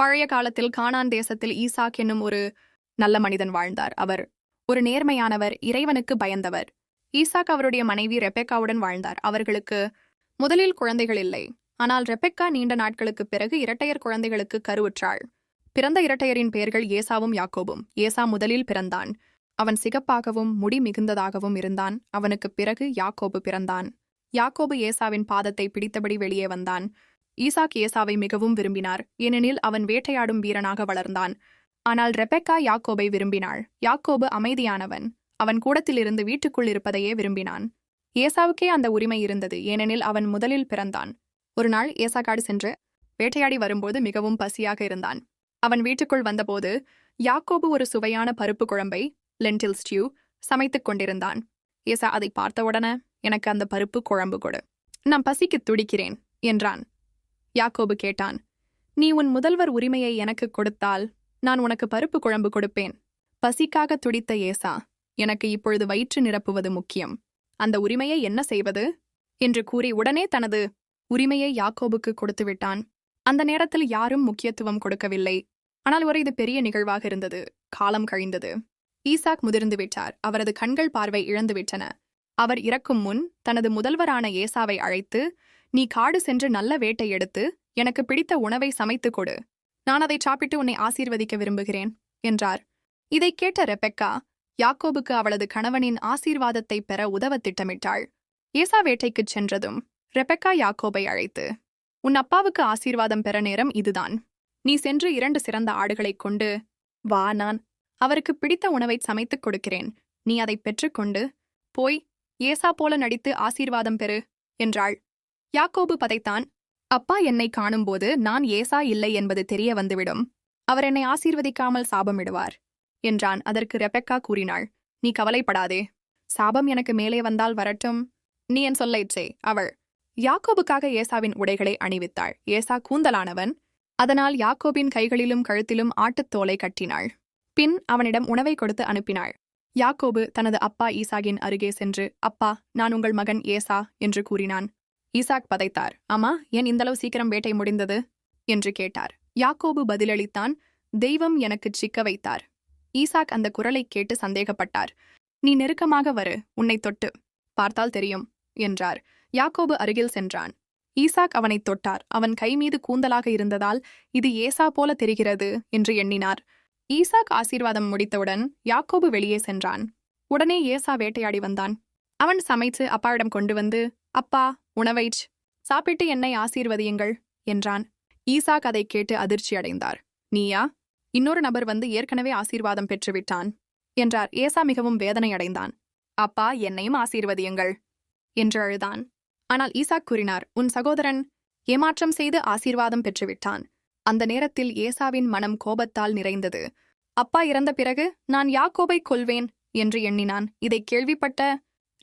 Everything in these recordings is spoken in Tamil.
பழைய காலத்தில் கானான் தேசத்தில் ஈசாக் என்னும் ஒரு நல்ல மனிதன் வாழ்ந்தார். அவர் ஒரு நேர்மையானவர் இறைவனுக்கு பயந்தவர். ஈசாக் அவருடைய மனைவி ரெபெக்காவுடன் வாழ்ந்தார். அவர்களுக்கு முதலில் குழந்தைகள் இல்லை. ஆனால் ரெபெக்கா நீண்ட நாட்களுக்கு பிறகு இரட்டையர் குழந்தைகளுக்கு கருவுற்றாள். பிறந்த இரட்டையரின் பெயர்கள் ஏசாவும் யாக்கோபும். ஏசா முதலில் பிறந்தான். அவன் சிகப்பாகவும் முடி மிகுந்ததாகவும் இருந்தான். அவனுக்கு பிறகு யாக்கோபு பிறந்தான். யாக்கோபு ஏசாவின் பாதத்தை பிடித்தபடி வெளியே வந்தான். ஈசாக் ஏசாவை மிகவும் விரும்பினார். ஏனெனில் அவன் வேட்டையாடும் வீரனாக வளர்ந்தான். ஆனால் ரெபெக்கா யாக்கோபை விரும்பினாள். யாக்கோபு அமைதியானவன். அவன் கூடத்திலிருந்து வீட்டுக்குள் இருப்பதையே விரும்பினான். ஏசாவுக்கே அந்த உரிமை இருந்தது. ஏனெனில் அவன் முதலில் பிறந்தான். ஒரு நாள் ஏசாக்காடு சென்று வேட்டையாடி வரும்போது மிகவும் பசியாக இருந்தான். அவன் வீட்டுக்குள் வந்தபோது யாக்கோபு ஒரு சுவையான பருப்பு குழம்பை லென்டில் ஸ்டியூ சமைத்துக் கொண்டிருந்தான். ஏசா அதை பார்த்தவுடனே எனக்கு அந்த பருப்பு குழம்பு கொடு. நான் பசிக்கு துடிக்கிறேன் என்றான். யாக்கோபு கேட்டான் நீ உன் முதல்வர் உரிமையை எனக்கு கொடுத்தால் நான் உனக்கு பருப்பு குழம்பு கொடுப்பேன். பசிக்காக துடித்த ஏசா எனக்கு இப்பொழுது வயிற்று நிரப்புவது முக்கியம். அந்த உரிமையை என்ன செய்வது? என்று கூறி உடனே தனது உரிமையை யாக்கோபுக்கு கொடுத்து விட்டான். அந்த நேரத்தில் யாரும் முக்கியத்துவம் கொடுக்கவில்லை. ஆனால் ஒரு இது பெரிய நிகழ்வாக இருந்தது. காலம் கழிந்தது. ஈசாக் முதிர்ந்து விட்டார். அவரது கண்கள் பார்வை இழந்து விட்டன. அவர் இறக்கும் முன் தனது முதல்வரான ஏசாவை அழைத்து நீ காடு சென்று நல்ல வேட்டை எடுத்து எனக்கு பிடித்த உணவை சமைத்துக் கொடு. நான் அதை சாப்பிட்டு உன்னை ஆசீர்வதிக்க விரும்புகிறேன் என்றார். இதைக் கேட்ட ரெபெக்கா யாக்கோபுக்கு அவளது கணவனின் ஆசீர்வாதத்தை பெற உதவ திட்டமிட்டாள். ஏசா வேட்டைக்குச் சென்றதும் ரெபெக்கா யாக்கோபை அழைத்து உன் அப்பாவுக்கு ஆசீர்வாதம் பெற நேரம் இதுதான். நீ சென்று இரண்டு சிறந்த ஆடுகளைக் கொண்டு வா நான். அவருக்கு பிடித்த உணவை சமைத்துக் கொடுக்கிறேன். நீ அதை பெற்றுக்கொண்டு போய் ஏசா போல நடித்து ஆசீர்வாதம் பெறு என்றாள். யாக்கோபு பதைத்தான் அப்பா என்னை காணும்போது நான் ஏசா இல்லை என்பது தெரிய வந்துவிடும். அவர் என்னை ஆசீர்வதிக்காமல் சாபமிடுவார் என்றான். அதற்கு ரெபெக்கா கூறினாள் நீ கவலைப்படாதே. சாபம் எனக்கு மேலே வந்தால் வரட்டும். நீ என் சொல்லயிற்றே அவள் யாக்கோபுக்காக ஏசாவின் உடைகளை அணிவித்தாள். ஏசா கூந்தலானவன். அதனால் யாக்கோபின் கைகளிலும் கழுத்திலும் ஆட்டுத்தோலை கட்டினாள். பின் அவனிடம் உணவை கொடுத்து அனுப்பினாள். யாக்கோபு தனது அப்பா ஈசாகின் அருகே சென்று அப்பா நான் உங்கள் மகன் ஏசா என்று கூறினான். ஈசாக் பதைத்தார். அம்மா ஏன் இந்தளவு சீக்கிரம் வேட்டை முடிந்தது? என்று கேட்டார். யாக்கோபு பதிலளித்தான் தெய்வம் எனக்குச் சிக்க வைத்தார். ஈசாக் அந்த குரலைக் கேட்டு சந்தேகப்பட்டார். நீ நெருக்கமாக வரு உன்னை தொட்டு பார்த்தால் தெரியும் என்றார். யாக்கோபு அருகில் சென்றான். ஈசாக் அவனைத் தொட்டார். அவன் கை மீது கூந்தலாக இருந்ததால் இது ஏசா போல தெரிகிறது என்று எண்ணினார். ஈசாக் ஆசீர்வாதம் முடித்தவுடன் யாக்கோபு வெளியே சென்றான். உடனே ஏசா வேட்டையாடி வந்தான். அவன் சமைத்து அப்பாவிடம் கொண்டு வந்து அப்பா உணவைச் சாப்பிட்டு என்னை ஆசீர்வதியுங்கள் என்றான். ஈசா அதைக் கேட்டு அதிர்ச்சி அடைந்தார். நீயா? இன்னொரு நபர் வந்து ஏற்கனவே ஆசீர்வாதம் பெற்றுவிட்டான் என்றார். ஏசா மிகவும் வேதனை அடைந்தான். அப்பா என்னையும் ஆசீர்வதியுங்கள் என்று அழுதான். ஆனால் ஈசாக் கூறினார் உன் சகோதரன் ஏமாற்றம் செய்து ஆசீர்வாதம் பெற்றுவிட்டான் அந்த நேரத்தில் ஏசாவின் மனம் கோபத்தால் நிறைந்தது. அப்பா இறந்த பிறகு நான் யாக்கோபை கொல்வேன் என்று எண்ணினான். இதைக் கேள்விப்பட்ட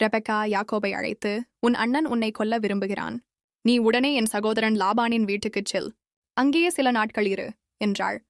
ரெபெக்கா யாக்கோபை அழைத்து உன் அண்ணன் உன்னை கொல்ல விரும்புகிறான். நீ உடனே என் சகோதரன் லாபானின் வீட்டுக்குச் செல். அங்கேயே சில நாட்கள் இரு என்றாள்.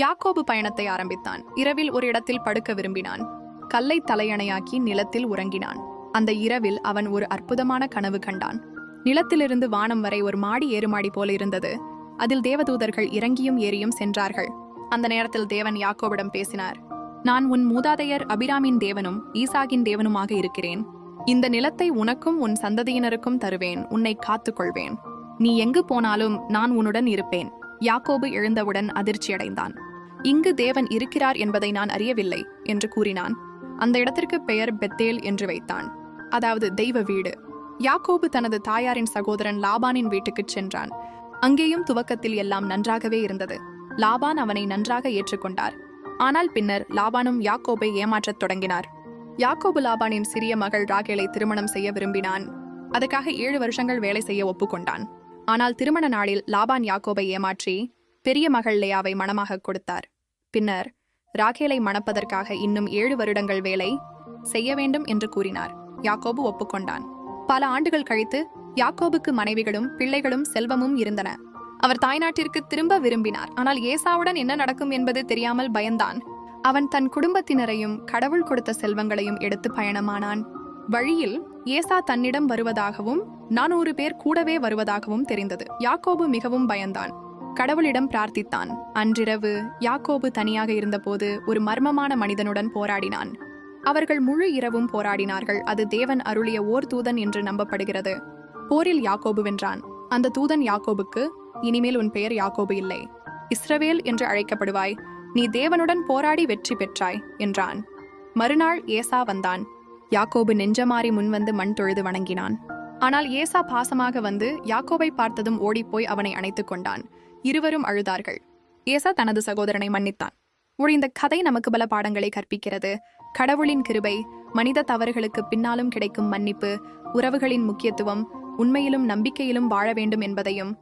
யாக்கோபு பயணத்தை ஆரம்பித்தான். இரவில் ஒரு இடத்தில் படுக்க விரும்பினான். கல்லை தலையணையாக்கி நிலத்தில் உறங்கினான். அந்த இரவில் அவன் ஒரு அற்புதமான கனவு கண்டான். நிலத்திலிருந்து வானம் வரை ஒரு மாடி ஏறுமாடி போல இருந்தது. அதில் தேவதூதர்கள் இறங்கியும் ஏறியும் சென்றார்கள். அந்த நேரத்தில் தேவன் யாக்கோபிடம் பேசினார் நான் உன் மூதாதையர் அபிராமின் தேவனும் ஈசாகின் தேவனுமாக இருக்கிறேன். இந்த நிலத்தை உனக்கும் உன் சந்ததியினருக்கும் தருவேன் உன்னை காத்துக்கொள்வேன். நீ எங்கு போனாலும் நான் உன்னுடன் இருப்பேன். யாக்கோபு எழுந்தவுடன் அதிர்ச்சியடைந்தான் இங்கு தேவன் இருக்கிறார் என்பதை நான் அறியவில்லை என்று கூறினான். அந்த இடத்திற்கு பெயர் பெத்தேல் என்று வைத்தான். அதாவது தெய்வ வீடு. யாக்கோபு தனது தாயாரின் சகோதரன் லாபானின் வீட்டுக்குச் சென்றான். அங்கேயும் துவக்கத்தில் எல்லாம் நன்றாகவே இருந்தது. லாபான் அவனை நன்றாக ஏற்றுக்கொண்டார். ஆனால் பின்னர் லாபானும் யாக்கோபை ஏமாற்றத் தொடங்கினார். யாக்கோபு லாபானின் சிறிய மகள் ராகேலை திருமணம் செய்ய விரும்பினான். அதுக்காக ஏழு வருஷங்கள் வேலை செய்ய ஒப்புக்கொண்டான். ஆனால் திருமண நாளில் லாபான் யாக்கோபை ஏமாற்றி பெரிய மகள் லேயாவை மணமாக கொடுத்தார். பின்னர் ராகேலை மணப்பதற்காக இன்னும் ஏழு வருடங்கள் வேலை செய்ய வேண்டும் என்று கூறினார். யாக்கோபு ஒப்புக்கொண்டான். பல ஆண்டுகள் கழித்து யாக்கோபுக்கு மனைவிகளும் பிள்ளைகளும் செல்வமும் இருந்தன. அவர் தாய்நாட்டிற்கு திரும்ப விரும்பினார். ஆனால் ஏசாவுடன் என்ன நடக்கும் என்பது தெரியாமல் பயந்தான். அவன் தன் குடும்பத்தினரையும் கடவுள் கொடுத்த செல்வங்களையும் எடுத்து பயணமானான். வழியில் ஏசா தன்னிடம் வருவதாகவும் நானூறு பேர் கூடவே வருவதாகவும் தெரிந்தது. யாக்கோபு மிகவும் பயந்தான். கடவுளிடம் பிரார்த்தித்தான். அன்றிரவு யாக்கோபு தனியாக இருந்தபோது ஒரு மர்மமான மனிதனுடன் போராடினான். அவர்கள் முழு இரவும் போராடினார்கள். அது தேவன் அருளிய ஓர் தூதன் என்று நம்பப்படுகிறது. போரில் யாக்கோபு வென்றான். அந்த தூதன் யாக்கோபுக்கு இனிமேல் உன் பெயர் யாக்கோபு இல்லை. இஸ்ரவேல் என்று அழைக்கப்படுவாய். நீ தேவனுடன் போராடி வெற்றி பெற்றாய் என்றான். மறுநாள் ஏசா வந்தான். யாக்கோபு நெஞ்சமாறி முன்வந்து மண் தொழுது வணங்கினான். ஆனால் ஏசா பாசமாக வந்து யாக்கோபை பார்த்ததும் ஓடிப்போய் அவனை அணைத்துக் கொண்டான். இருவரும் அழுதார்கள். ஏசா தனது சகோதரனை மன்னித்தான். ஒரு இந்த கதை நமக்கு பல பாடங்களை கற்பிக்கிறது. கடவுளின் கிருபை மனித தவறுகளுக்கு பின்னாலும் கிடைக்கும் மன்னிப்பு உறவுகளின் முக்கியத்துவம் உண்மையிலும் நம்பிக்கையிலும் வாழ வேண்டும் என்பதையும்